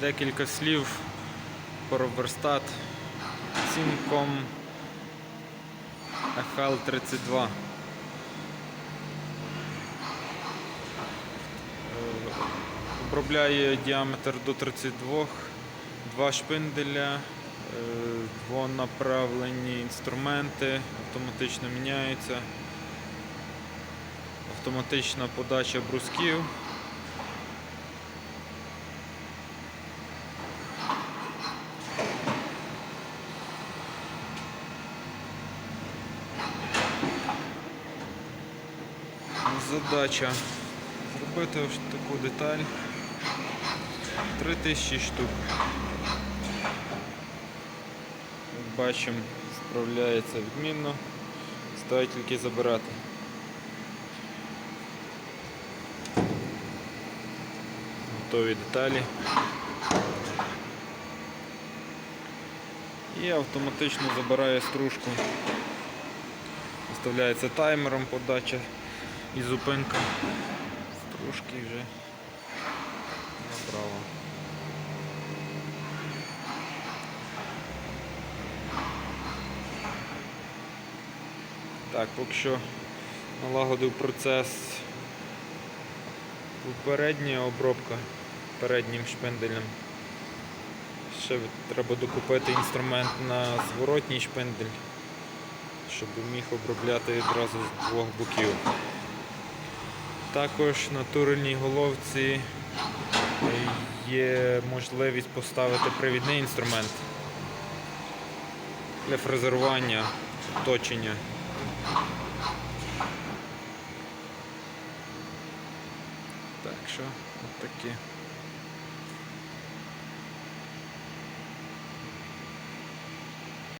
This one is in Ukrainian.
Декілька слів про верстат Сінком FL32. Е, Обробляє діаметр до 32, два шпинделя, е, двонаправлені інструменти, автоматично міняються, автоматична подача брусків. Задача зробити ось таку деталь 3000 штук. Як бачимо, справляється відмінно, стоїть тільки забирати. Готові деталі. І автоматично забирає стружку. Виставляється таймером подача і зупинка. Стружки вже набрала. Так, поки що налагодив процес попередня обробка переднім шпинделем. Ще треба докупити інструмент на зворотній шпиндель, щоб міг обробляти відразу з двох боків. Також на турельній головці є можливість поставити привідний інструмент для фрезерування, точення. Так що, от.